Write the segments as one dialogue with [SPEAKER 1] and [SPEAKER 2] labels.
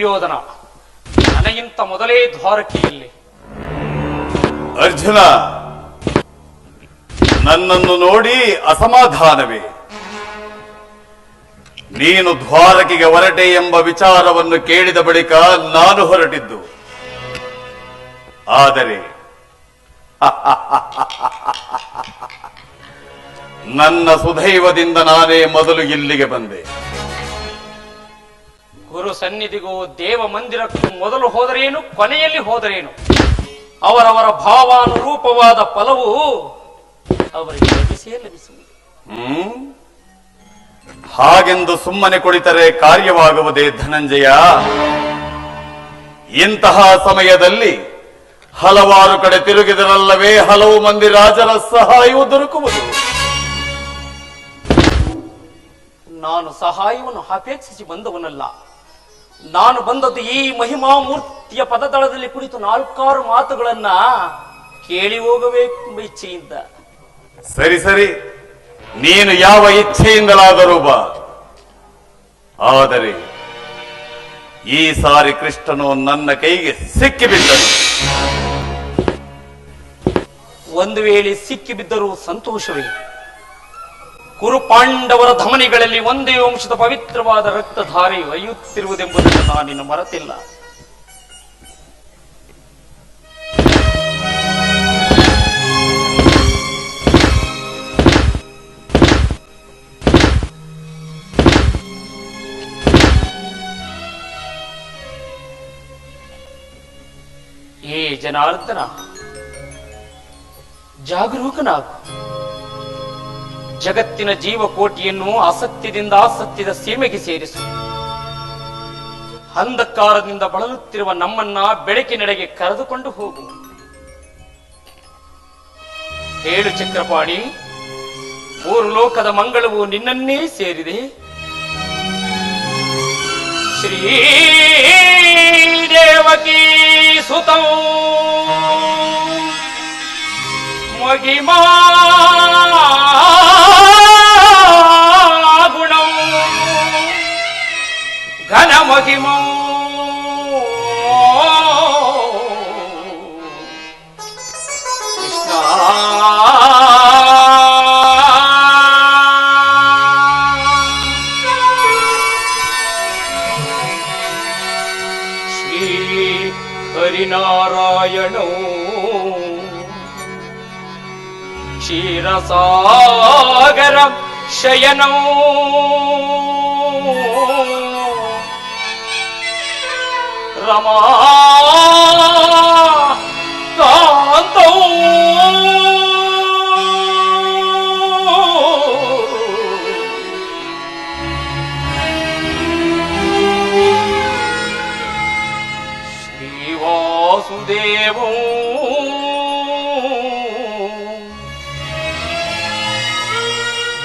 [SPEAKER 1] ದುರ್ಯೋಧನ, ನನಗಿಂತ ಮೊದಲೇ ದ್ವಾರಕೆಯಲ್ಲಿ.
[SPEAKER 2] ಅರ್ಜುನ, ನನ್ನನ್ನು ನೋಡಿ ಅಸಮಾಧಾನವೇ. ನೀನು ದ್ವಾರಕಿಗೆ ಹೊರಟೆ ಎಂಬ ವಿಚಾರವನ್ನು ಕೇಳಿದ ಬಳಿಕ ನಾನು ಹೊರಟಿದ್ದು. ಆದರೆ, ನನ್ನ ಸುದೈವದಿಂದ ನಾನೇ ಮೊದಲು ಇಲ್ಲಿಗೆ ಬಂದೆ.
[SPEAKER 1] ಗುರು ಸನ್ನಿಧಿಗೂ ದೇವ ಮಂದಿರಕ್ಕೂ ಮೊದಲು ಹೋದರೇನು, ಕೊನೆಯಲ್ಲಿ ಹೋದರೇನು? ಅವರವರ ಭಾವಾನುರೂಪವಾದ ಫಲವು ಅವರಿಗೆ ಲಭಿಸೇ ಲಭಿಸುವುದು.
[SPEAKER 2] ಹಾಗೆಂದು ಸುಮ್ಮನೆ ಕುಳಿತರೆ ಕಾರ್ಯವಾಗುವುದೇ ಧನಂಜಯ. ಇಂತಹ ಸಮಯದಲ್ಲಿ ಹಲವಾರು ಕಡೆ ತಿರುಗಿದರಲ್ಲವೇ ಹಲವು ಮಂದಿ ರಾಜರ ಸಹಾಯವು ದೊರಕುವುದು.
[SPEAKER 1] ನಾನು ಸಹಾಯವನ್ನು ಅಪೇಕ್ಷಿಸಿ ಬಂದವನಲ್ಲ. ನಾನು ಬಂದದ್ದು ಈ ಮಹಿಮಾ ಮೂರ್ತಿಯ ಪದತಳದಲ್ಲಿ ಕುಳಿತು ನಾಲ್ಕಾರು ಮಾತುಗಳನ್ನ ಕೇಳಿ ಹೋಗಬೇಕು ಇಚ್ಛೆಯಿಂದ.
[SPEAKER 2] ಸರಿ ಸರಿ. ನೀನು ಯಾವ ಇಚ್ಛೆಯಿಂದಲಾದರೂ ಬಾ. ಆದರೆ ಈ ಸಾರಿ ಕೃಷ್ಣನು ನನ್ನ ಕೈಗೆ ಸಿಕ್ಕಿಬಿದ್ದನು
[SPEAKER 1] ಒಂದು ವೇಳೆ ಸಿಕ್ಕಿಬಿದ್ದರೂ ಸಂತೋಷವೇ ಕುರುಪಾಂಡವರ ಧಮನಿಗಳಲ್ಲಿ ಒಂದೇ ವಂಶದ ಪವಿತ್ರವಾದ ರಕ್ತಧಾರೆ ಒಯ್ಯುತ್ತಿರುವುದೆಂಬುದನ್ನು ನಾನಿನ್ನು ಮರೆತಿಲ್ಲ. ಏ ಜನಾರ್ದನ ಜಾಗರೂಕನಾಗು. ಜಗತ್ತಿನ ಜೀವಕೋಟಿಯನ್ನು ಅಸತ್ಯದಿಂದ ಅಸತ್ಯದ ಸೀಮೆಗೆ ಸೇರಿಸು. ಅಂಧಕಾರದಿಂದ ಬಳಲುತ್ತಿರುವ ನಮ್ಮನ್ನ ಬೆಳಕಿನೆಡೆಗೆ ಕರೆದುಕೊಂಡು ಹೋಗು. ಹೇಳು ಚಕ್ರಪಾಣಿ, ಮೂರು ಲೋಕದ ಮಂಗಳವು ನಿನ್ನನ್ನೇ ಸೇರಿದೆ. ಶ್ರೀ ದೇವಕಿ ಸುತಂ, ಮಗಿಮಾ నారాయణో క్షీరసాగర శయనం రమా He. వాసుదేవం.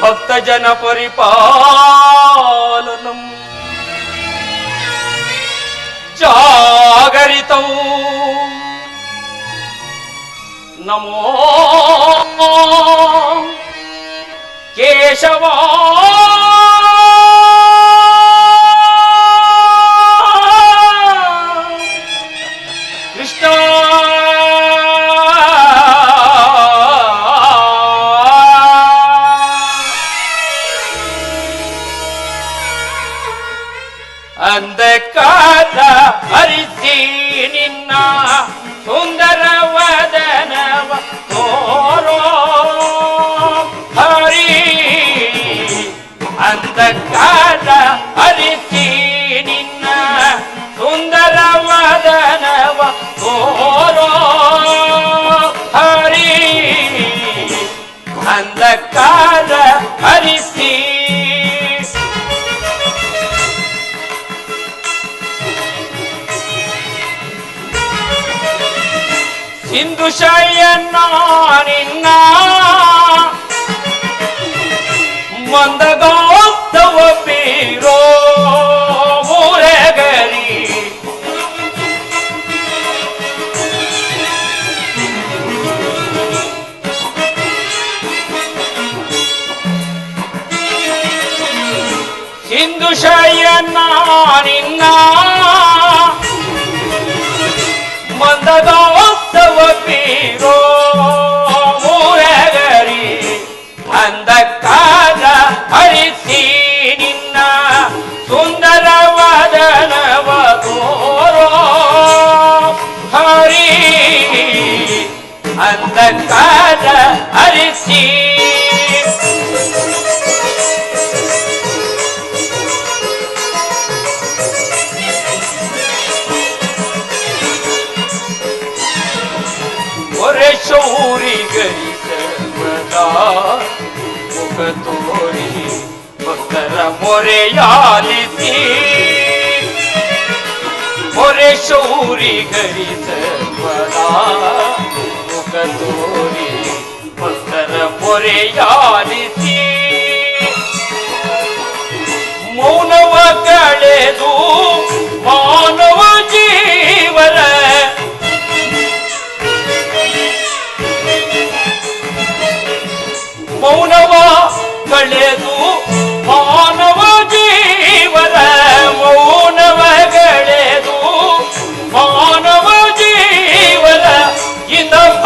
[SPEAKER 1] భక్తజన పరిపాలనం జాగరిత. నమో కేశవా. அந்த காத அரிசி நின்னா சுந்தரவதனவ தோரோ. ஹரி அந்த காத அரிசி நின்னா சுந்தர ಕುಶಯನಾರಿನ್ನ ಮಂದಗಾಪ್ತವ ಬೀರೋ ಮೂರಗರಿ ಸಿಂಧು ಶಯನಾರಿನ್ನ ಮಂದಗಾ நீரோ மூரகரி அந்த காத அரிசி நின்ன சுந்தரவதனவதோரோ. ஹரி அந்த காத அரிசி शौरी गरीत मला मुख तोरी मकर मोरे आली ती मोरे शौरी गरीत मला मुख तोरी मकर मोरे आली ती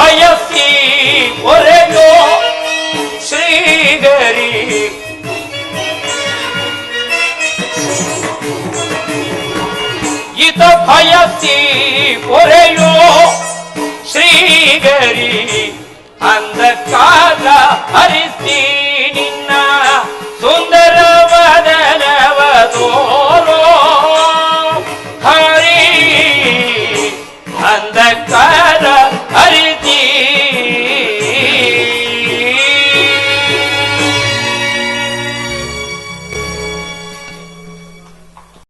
[SPEAKER 1] বয়সী ওরে গো শ্রীগরি। গীত ভয়সী ওরে গো শ্রீগরি। அந்த கால அரிசி நின்ன சுந்தரவதனவதோ